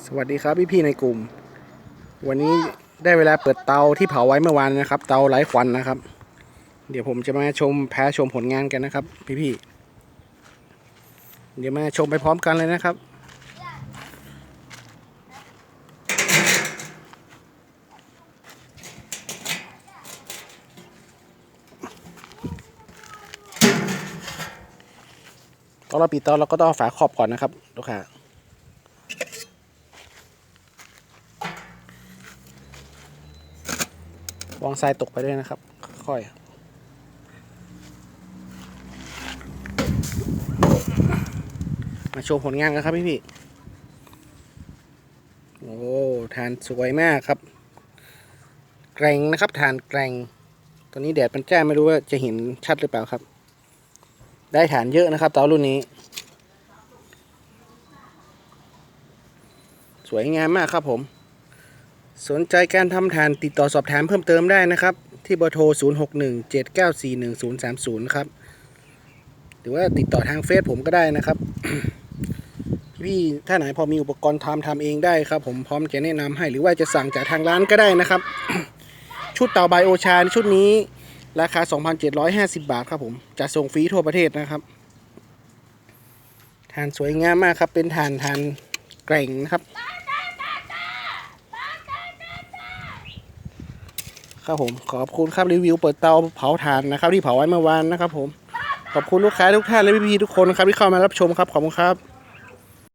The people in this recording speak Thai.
สวัสดีครับพี่พี่ในกลุ่ม วันนี้ได้เวลาเปิดเตาที่เผาไว้เมื่อวานนะครับ เตาไร้ควันนะครับ เดี๋ยวผมจะมาชมแพ้ชมผลงานกันนะครับ พี่พี่เดี๋ยวมาชมไปพร้อมกันเลยนะครับตอนเราปิดเตาเราก็ต้องเอาฝาครอบก่อนนะครับลูกค้า วางทรายตกไปด้วยนะครับ ค่อยมาโชว์ผลงานกันครับพี่พี่ โอ้ทานสวยมากครับ แกร่งนะครับทานแกร่ง ตอนนี้แดดมันจ้ไม่รู้ว่าจะเห็นชัดหรือเปล่าครับ ได้ฐานเยอะนะครับเตารุ่นนี้ สวยงามมากครับผม สนใจการทำฐานติดต่อสอบถามเพิ่มเติมได้นะครับ ที่เบอร์โทร 0617941030 ครับ หรือว่าติดต่อทางเฟซผมก็ได้นะครับ พี่ถ้าไหนพอมีอุปกรณ์ทำทำเองได้ครับ ผมพร้อมจะแนะนำให้หรือว่าจะสั่งจากทางร้านก็ได้นะครับ ชุดเต่าไบโอชาชุดนี้ราคา 2,750 บาทครับผมจะส่งฟรีทั่วประเทศนะครับฐานสวยงามมากครับ เป็นฐานฐานแกร่งนะครับ ครับผมขอบคุณครับรีวิวเปิดเตาเผาถ่านนะครับที่เผาไว้เมื่อวานนะครับผมขอบคุณลูกค้าทุกท่านและพี่ๆทุกคนนะครับที่เข้ามารับชมครับขอบคุณครับ